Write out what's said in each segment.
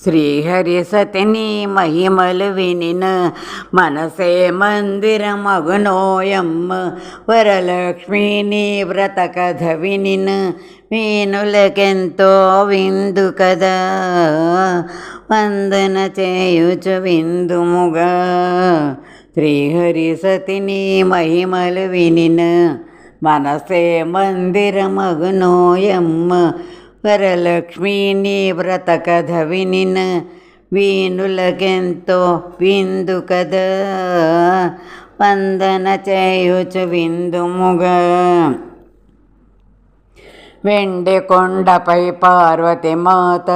శ్రీహరి సతిని మహిమలు వినిన మనసే మందిరమగునోయమ్మ వరలక్ష్మిని వ్రత కథ వినిన మీనులకెంతో విందు కదా వందన చేయుచు విందుముగా శ్రీహరి సతిని మహిమలు వినిన మనసే మందిరమగునోయమ్మ వరలక్ష్మిని వ్రత కథ వినిన వీణులకెంతో విందు కదా వందన చేయుచు విందుముగా. వెండి కొండపై పార్వతి మాత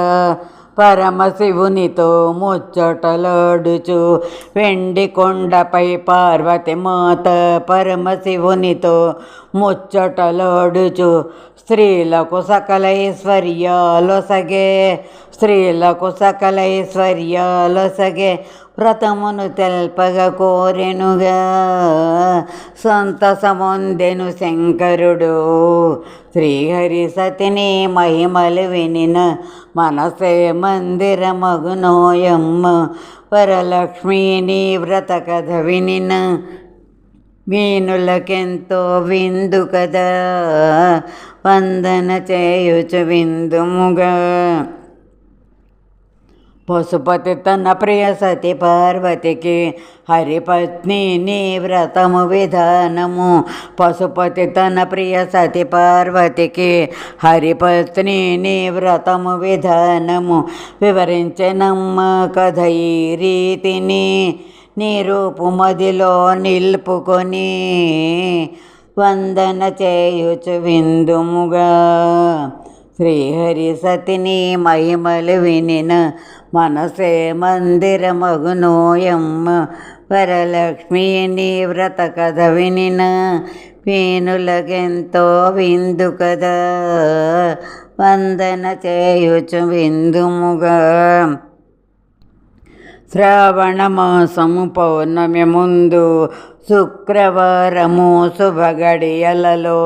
పరమశివునితో ముచ్చటలాడుచు. వెండి కొండపై పార్వతి మాత పరమశివునితో ముచ్చటలాడుచు. స్త్రీలకు సకలైశ్వర్యాలొసగే స్త్రీలకు సకలైశ్వర్యాలొసగే. వ్రతమును తెల్పగ కోరెనుగా సంతసముందెను శంకరుడు. శ్రీహరి సతిని మహిమలు వినిన మనసే మందిరమగునోయమ్మ వరలక్ష్మిని వ్రత కథ వినిన వీణులకెంతో విందు కదా వందన చేయుచు విందుముగా. పశుపతి తన ప్రియ సతి పార్వతికి హరిపత్ని నీ వ్రతము విధానము. పశుపతి తన ప్రియ సతి పార్వతికి హరిపత్ని నీ వ్రతము విధానము. వివరించనమ్మ కథ ఈ రీతిని నీ రూపు మదిలో నిలుపుకొని వందన చేయుచు విందుముగా. శ్రీహరి సతిని మహిమలు వినిన మనసే మందిరమగునోయమ్మ వరలక్ష్మిని వ్రత కథ వినిన పేనులకెంతో విందు కదా వందన చేయుచు విందుముగా శ్రావణ మాసము పౌర్ణమి ముందు శుక్రవారము శుభగడియలలో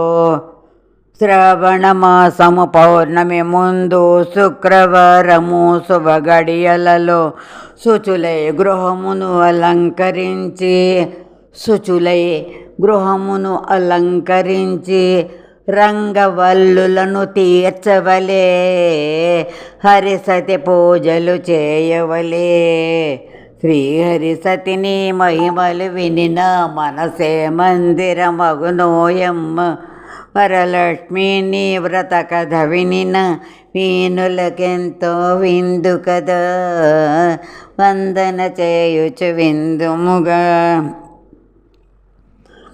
శ్రవణమాసము పౌర్ణమి ముందు శుక్రవారము శుభగడియలలో శుచులై గృహమును అలంకరించి శుచులై గృహమును అలంకరించి రంగవల్లులను తీర్చవలే హరిసతి పూజలు చేయవలే. శ్రీహరి సతిని మహిమలు వినిన మనసే మందిరమగునోయమ్మ. వరలక్ష్మిని వ్రత కథ వినిన వీణులకెంతో విందు కదా వందన చేయుచు విందుముగా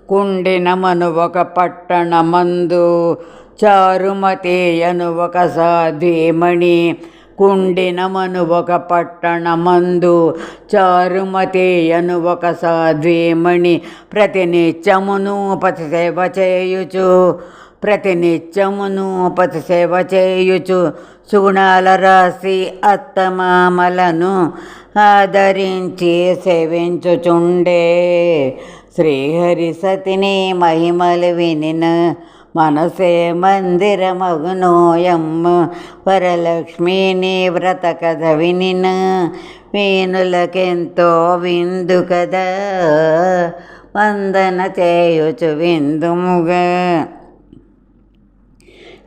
కుండినమను ఒక పట్టణమందు చారుమతేయను ఒక సాధ్వీమణి కుండినమను ఒక పట్టణమందు చారుమతేయను ఒక సాధ్వీమణి ప్రతినిత్యమును పతి సేవ చేయుచు ప్రతినిత్యమును పతి సేవ చేయుచు సుగుణాల రాశి అత్తమామలను ఆదరించి సేవించుచుండే. శ్రీహరి సతిని మహిమలు వినిన మనసే మందిరమగునోయమ్మ వరలక్ష్మిని వ్రత కథ వినిన వీణులకెంతో విందు కదా వందన చేయుచు విందుముగా.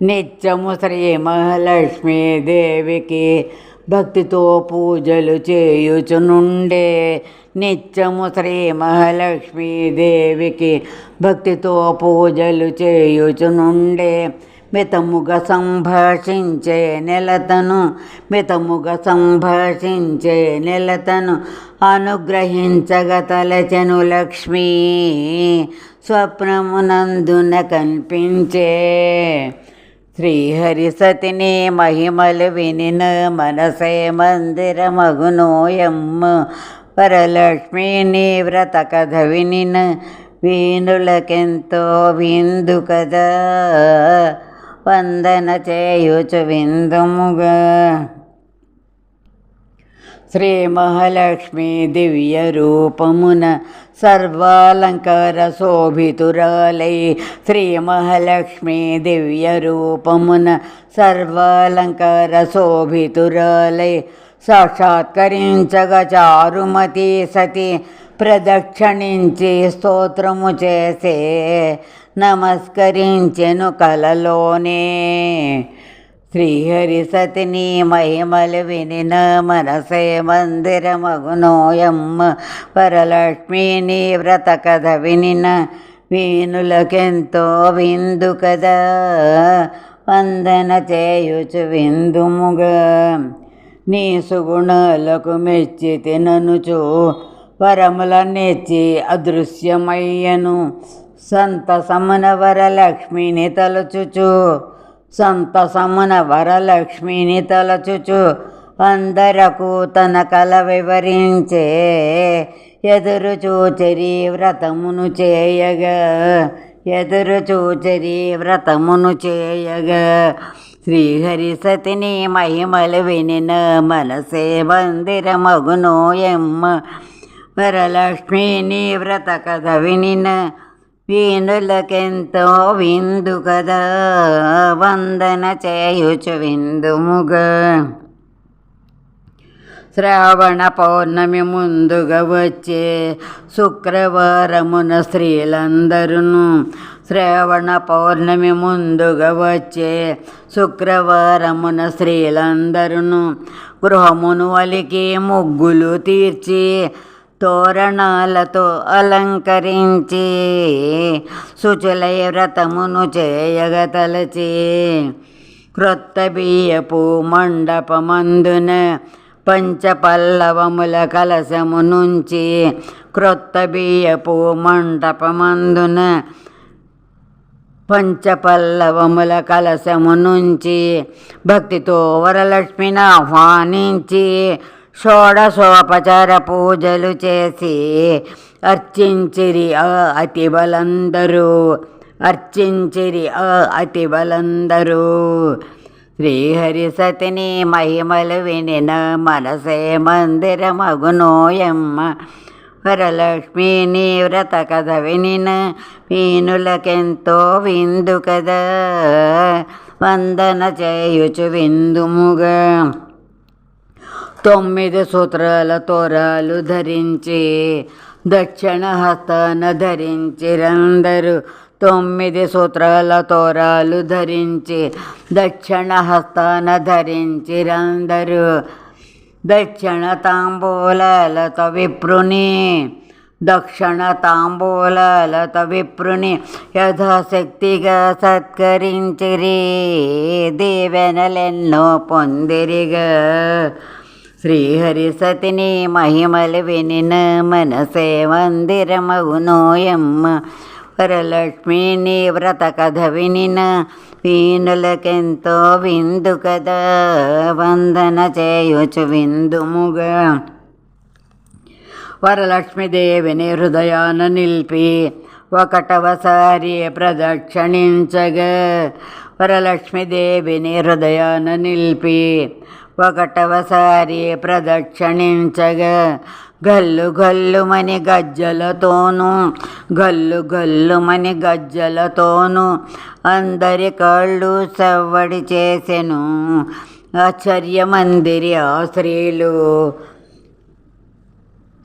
నిత్యము శ్రీ మహాలక్ష్మీదేవికి భక్తితో పూజలు చేయుచునుండే నిత్యము శ్రీ మహాలక్ష్మీదేవికి భక్తితో పూజలు చేయుచునుండే మితముగా సంభాషించే నెలతను మితముగా సంభాషించే నెలతను అనుగ్రహించగ తలచెను లక్ష్మీ. స్వప్నమునందున కనిపించే శ్రీహరి సతిని మహిమలు వినిన మనసే మందిరమగునోయమ్మ వరలక్ష్మిని వ్రత కథ వినిన వీణులకెంతో విందు కదా వందన చేయుచు విందుముగా. శ్రీ మహాలక్ష్మి దివ్య రూపమున సర్వాలంకార శోభితురాలై శ్రీ మహాలక్ష్మి దివ్య రూపమున సర్వాలంకార శోభితురాలై సాక్షాత్కరించగ చారుమతి సతి ప్రదక్షిణించి స్తోత్రము చేసే నమస్కరించెను కలలోనే. శ్రీహరి సతిని మహిమలు వినిన మనసే మందిరమగునోయమ్మ. వరలక్ష్మిని వ్రత కథ వినిన వీణులకెంతో విందు కదా. వందన చేయుచు విందుముగా. నీ సుగుణాలకు మెచ్చి తిననుచు. వరములనిచ్చి అదృశ్యమయ్యను. సంతసమున వరలక్ష్మిని తలుచుచు. సంతసమున వరలక్ష్మిని తలచుచు అందరకు తన కల వివరించే ఎదురు చూచరి వ్రతమును చేయగా ఎదురు చూచరి వ్రతమును చేయగా. శ్రీహరి సతిని మహిమలు వినిన మనసే మందిరమగునోయమ్మ వరలక్ష్మిని వ్రత కథ వినిన వీణులకెంతో విందు కదా వందన చేయుచు విందుముగా శ్రావణ పౌర్ణమి ముందుగా వచ్చే శుక్రవారమున స్త్రీలందరూ శ్రావణ పౌర్ణమి ముందుగా వచ్చే శుక్రవారమున స్త్రీలందరూ గృహమును అలికి ముగ్గులు తీర్చి తోరణాలతో అలంకరించి శుచులై వ్రతమును చేయగతలచి క్రొత్త బియ్యపు మండపమందున పంచపల్లవముల కలశము నుంచి క్రొత్త బియ్యపు మండపమందున పంచపల్లవముల కలశము నుంచి భక్తితో వరలక్ష్మిని ఆహ్వానించి షోడశోపచార పూజలు చేసి అర్చించిరి అతి బలందరూ అర్చించిరి అతి బలందరూ శ్రీహరి సతిని మహిమలు వినిన మనసే మందిరమగునోయమ్మ. వరలక్ష్మిని వ్రత కథ వినిన వీణులకెంతో విందు కదా. వందన చేయుచు విందుముగా. తొమ్మిది సూత్రాల తోరాలు ధరించి దక్షిణ హస్తాన ధరించిరందరూ తొమ్మిది సూత్రాల తోరాలు ధరించి దక్షిణ హస్తాన ధరించిరందరూ దక్షిణ తాంబూలాలతో విప్రుని దక్షిణ తాంబూలాలతో విప్రుని యథాశక్తిగా సత్కరించిరి దీవెనలెన్నో పొందిరిగా. శ్రీహరి సతిని మహిమలు వినిన మనసే మందిరమగునోయమ్మ వరలక్ష్మిని వ్రత కథ వినిన వీణులకెంతో విందు కదా వందన చేయుచు విందుముగా వరలక్ష్మీదేవిని హృదయాన నిలిపి ఒకటవసారి ప్రదక్షిణించగా. వరలక్ష్మీదేవిని హృదయాన నిలిపి ఒకటవసారి ప్రదక్షిణించగా. గల్లు గల్లుమని గజ్జలతోనూ గల్లు గల్లుమని గజ్జలతోనూ అందరి కళ్ళు సవ్వడి చేసెను. ఆశ్చర్యమందిరి ఆ స్త్రీలు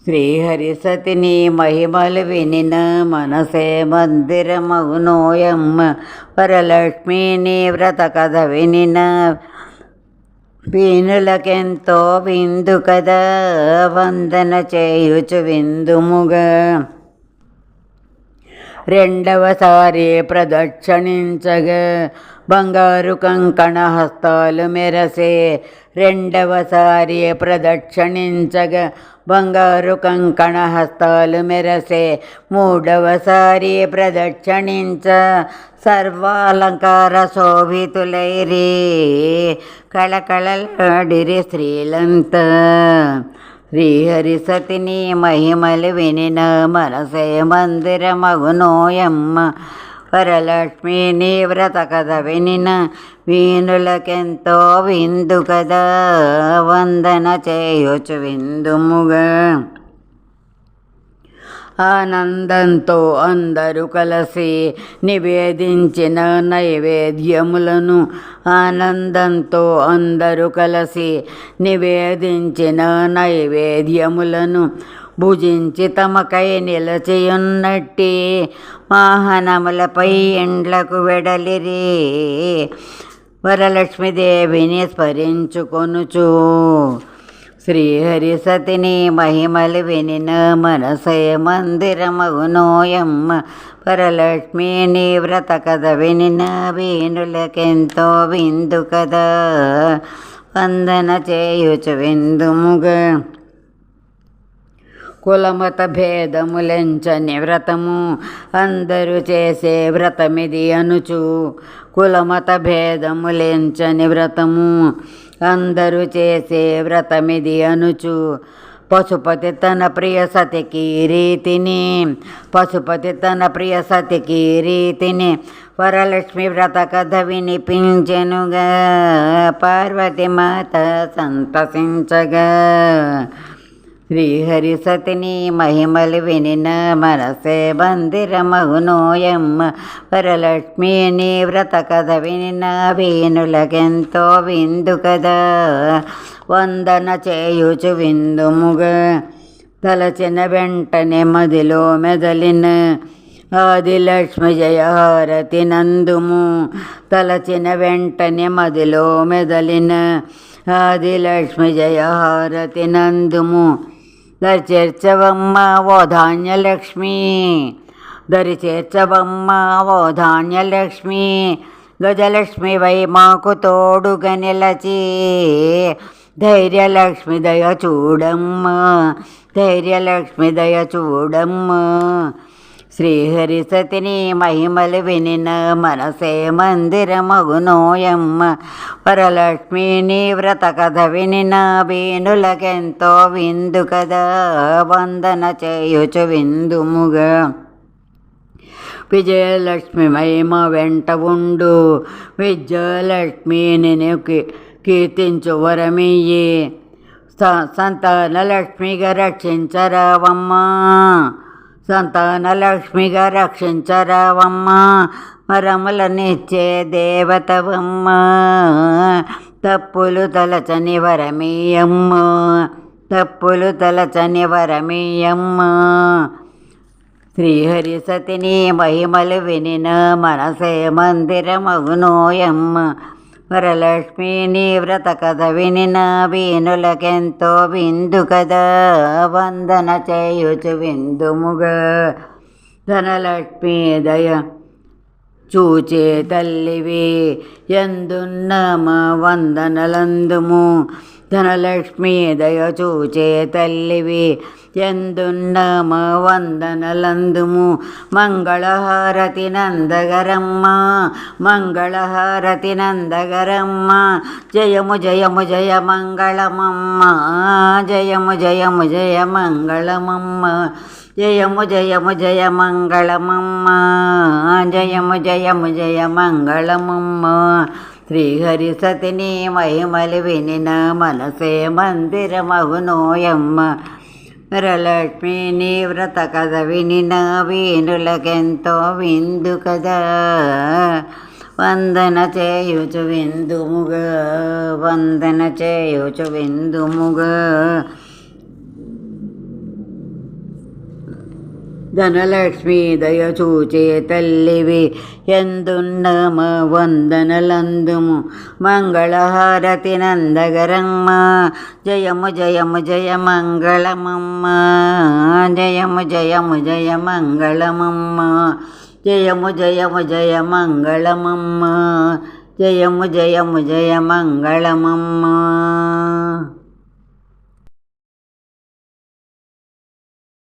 శ్రీహరిసతిని మహిమలు వినిన మనసే మందిరమవునోయమ్మ. వరలక్ష్మిని వ్రత కథ వినిన వీణులకెంతో విందు కదా వందన చేయుచు విందుముగా. రెండవసారి ప్రదక్షిణించగా బంగారు కంకణ హస్తాలు మెరసే. రెండవసారి ప్రదక్షిణించగా బంగారు కంకణ హస్తాలు మెరసే మూడవసారి ప్రదక్షిణించ సర్వాలంకార శోభితులైరి. కళకళలాడిరి స్త్రీలంతా. శ్రీహరి సతిని మహిమలు వినిన మనసే మందిరమగునోయమ్మ. వరలక్ష్మిని వ్రత కథ వినిన వీణులకెంతో విందు కదా వందన చేయొచ్చు విందుముగా ఆనందంతో అందరూ కలిసి నివేదించిన నైవేద్యములను ఆనందంతో అందరూ కలిసి నివేదించిన నైవేద్యములను భుజించి తమకై నిలచియున్నట్టి వాహనములపై ఎండ్లకు వెడలిరి. వరలక్ష్మీదేవిని స్మరించుకొనుచు శ్రీహరి సతిని మహిమలు వినిన మనసయ మందిరమగునోయమ్మ వరలక్ష్మిని వ్రత కథ వినిన వీణులకెంతో విందు కదా వందన చేయుచు విందుముగా కులమత భేదములెంచని వ్రతము అందరూ చేసే వ్రతమిది అనుచు. కులమత భేదములెంచని వ్రతము అందరూ చేసే వ్రతమిది అనుచు. పశుపతి తన ప్రియ సతికి రీతిని. పశుపతి తన ప్రియ సతికి రీతిని. వరలక్ష్మి వ్రత కథ వినిపించెనుగా. పార్వతి మాత సంతసించగా. శ్రీహరి సతిని మహిమలు వినిన మనసే మందిరమగునోయమ్మ వరలక్ష్మిని వ్రత కథ వినిన వేణులకెంతో విందు కదా. వందన చేయుచు విందుముగా తలచిన వెంటనే మదిలో మెదలిన ఆదిలక్ష్మి జయహారతి నందుము. తలచిన వెంటనే మదిలో మెదలిన ఆదిలక్ష్మి జయహారతి నందుము. దరి చేర్చవమ్మ ఓ ధాన్యలక్ష్మి దరి చేర్చవమ్మ ఓ ధాన్యలక్ష్మి గజలక్ష్మి వై మాకు తోడుగా నిలచి ధైర్యలక్ష్మి దయ చూడమ్మ ధైర్యలక్ష్మి దయ చూడమ్మ శ్రీహరి సతిని మహిమలు వినిన మనసే మందిరమగునోయమ్మ. వరలక్ష్మిని వ్రత కథ వినిన వేణులకెంతో విందు కదా వందన చేయుచు విందుముగా. విజయలక్ష్మి మహిమ వెంట ఉండు విజయలక్ష్మిని నీకు కీర్తించు వరమియ్యి. సంతానలక్ష్మిగా రక్షించరావమ్మా. సంతానలక్ష్మిగా రక్షించరావమ్మ. వరములనిచ్చే దేవతవమ్మ. తప్పులు తలచని వరమీయమ్మ. తప్పులు తలచని వరమీయమ్మ. శ్రీహరి సతిని మహిమలు వినిన మనసే మందిరమగునోయమ్మ. వరలక్ష్మిని వ్రత కథ వినిన వీణులకెంతో విందు కదా వందన చేయుచు విందుముగా. ధనలక్ష్మీ దయ చూచే తల్లివి ఎందున్న మా వందనలందుము? ధనలక్ష్మి దయ చూచే తల్లివి ఎందున్న మా వందనలందుము? మంగళహారతి నందగరమ్మ మంగళహారతి నందగరమ్మ జయము జయము జయ మంగళమమ్మ జయము జయము జయ మంగళమమ్మ. జయము జయము జయ మంగళమమ్మ జయము జయము జయ మంగళమమ్మ శ్రీహరి సతిని మహిమలు వినిన మనసే మందిరమగునోయమ్మ. వరలక్ష్మిని వ్రత కథ వినిన వీణులకెంతో విందు కదా వందన చేయుచు విందుముగా. వందన చేయుచు విందుముగా. ధనలక్ష్మి దయచూచే తల్లివి ఎందున్నమ వందనలందుము మంగళహారతి నందగరమ్మ జయము జయము జయ మంగళమమ్మ జయము జయము జయ మంగళమమ్మ జయము జయము జయ మంగళమమ్మ జయము జయము జయ మంగళమమ్మ